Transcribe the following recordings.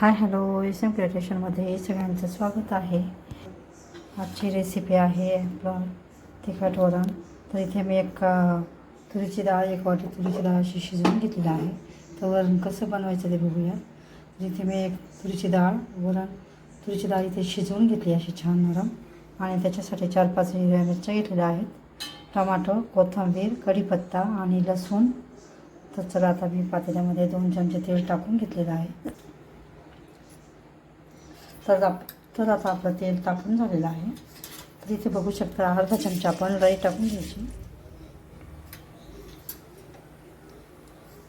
Hi hello. S M क्रिएटेशनमध्ये सगळ्यांचं स्वागत आहे. आजची रेसिपी आहे आपलं तिखट वरण. तर इथे मी एक तुरीची डाळ एक वाटी तुरीची डाळ अशी शिजवून घेतलेली आहे. तर वरण कसं बनवायचं ते बघूया. तर इथे मी एक तुरीची डाळ वरण तुरीची डाळ इथे शिजवून घेतली अशी छान नरम. आणि त्याच्यासाठी चार पाच हिरव्या मिरच्या घेतलेल्या आहेत. टमाटो कोथिंबीर कढीपत्ता आणि लसूण. तर चला आता मी पातेल्यामध्ये दोन चमचे तेल टाकून घेतलेलं आहे. तर आप तर आता आपलं तेल तापून झालेलं आहे. तर इथे बघू शकता अर्धा चमचा आपण राई टाकून घ्यायची.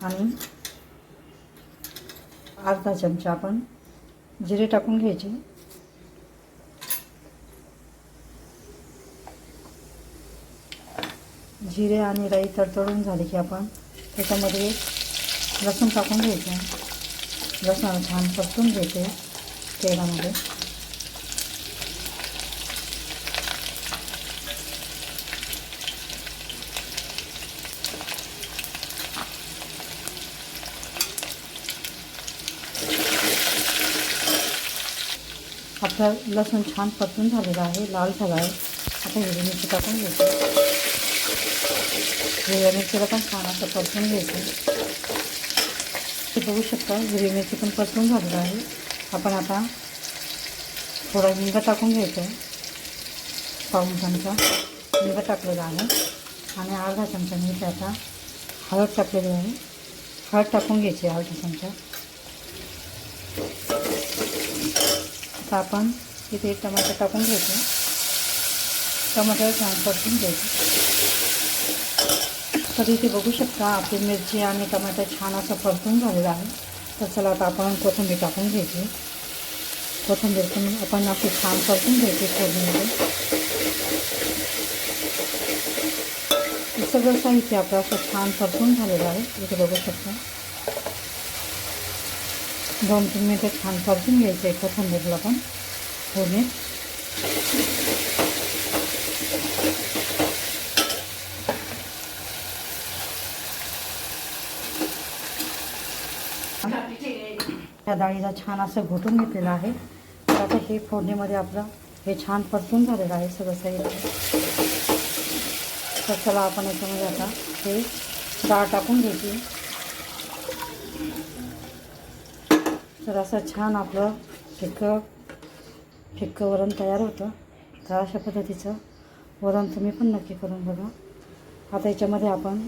आणि अर्धा चमचा आपण जिरे टाकून घ्यायचे. जिरे आणि राई तडतडून झाले की आपण त्याच्यामध्ये लसूण टाकून घ्यायचं. लसूण छान परतून घ्यायचे तेलामध्ये आपलं लसूण छान परतून आहे लाल झाला आहे आता हिरवी मिरची टाकून घ्यायची हिरव्या मिरचीला पण छान असं परतून घ्यायचं शकता मिरची आपण आता थोडा हिंग टाकून घ्यायचं पाऊन चमचा हिंग टाकलेला आहे. आणि अर्धा चमचा मी आता हळद टाकलेली आहे. हळद टाकून घ्यायची अर्धा चमचा. आता आपण इथे टमाटर टाकून घ्यायचं. टमाटर छान परतून घ्यायचं. तर इथे बघू शकता आपली मिरची आणि टमाटर छान असं परतून झालेलं आहे. तर चला आता आपण कोथिंबीर टाकून घ्यायची. कोथिंबीर पण आपण आपली छान परतून घ्यायची फोडणीमध्ये. सगळं साहित्य आपलं असं छान परतून झालेलं आहे. इथे बघू शकता. दोन तीन मिनटं छान परतून घ्यायचं आहे कोथिंबीरला पण फोडणीत. त्या डाळीला छान असं घोटून घेतलेलं आहे. तर आता हे फोडणीमध्ये आपलं हे छान परतून झालेलं आहे सगळं साहित्य. तर चला आपण याच्यामध्ये आता हे डाळ टाकून घ्यायची तर असं छान आपलं फिक्कं फिक्कं वरण तयार होतं. तर अशा पद्धतीचं वरण तुम्ही पण नक्की करून बघा. आता याच्यामध्ये आपण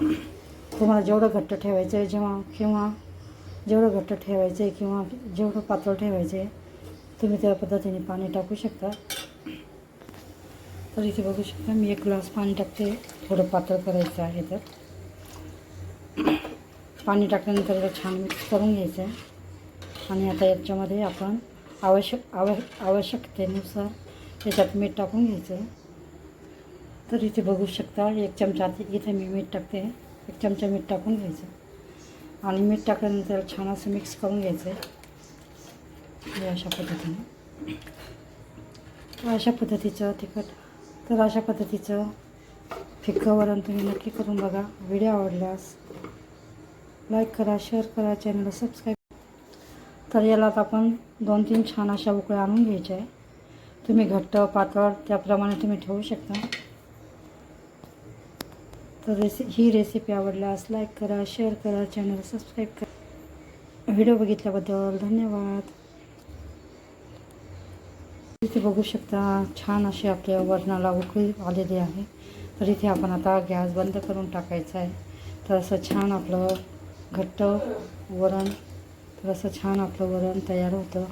तुम्हाला जेवढं घट्ट ठेवायचं आहे जेव्हा किंवा जेवढं घट्ट ठेवायचं आहे किंवा जेवढं पातळ ठेवायचं आहे तुम्ही त्या पद्धतीने पाणी टाकू शकता. तर इथे बघू शकता मी एक ग्लास पाणी टाकते. थोडं पातळ करायचं आहे तर. पाणी टाकल्यानंतर याला छान मिक्स करून घ्यायचं आहे. आणि आता याच्यामध्ये आपण आवश्यक आव आवश्यकतेनुसार त्याच्यात मीठ टाकून घ्यायचं आहे. तर इथे बघू शकता एक चमचा इथे मी मीठ टाकते. एक चमचा मीठ टाकून घ्यायचं आणि मीठ टाकल्यानंतर छान असं मिक्स करून घ्यायचं आहे अशा पद्धतीने. तर अशा पद्धतीचं तिखट तर अशा पद्धतीचं फिक्कं वरण तुम्ही नक्की करून बघा. व्हिडिओ आवडल्यास लाईक करा शेअर करा चॅनलला सबस्क्राईब तर याला आपण दोन तीन छान अशा उकळ्या आणून घ्यायच्या आहे. तुम्ही घट्ट पातळ त्याप्रमाणे तुम्ही ठेवू शकता. तर रेसि ही रेसिपी आवडल्यास लाईक करा शेअर करा चॅनल सबस्क्राईब करा. व्हिडिओ बघितल्याबद्दल धन्यवाद. इथे बघू शकता छान अशी आपल्या वरणाला उकळी आलेली आहे. तर इथे आपण आता गॅस बंद करून टाकायचा आहे. तर असं छान आपलं घट्ट वरण तर असं छान आपलं वरण तयार होतं.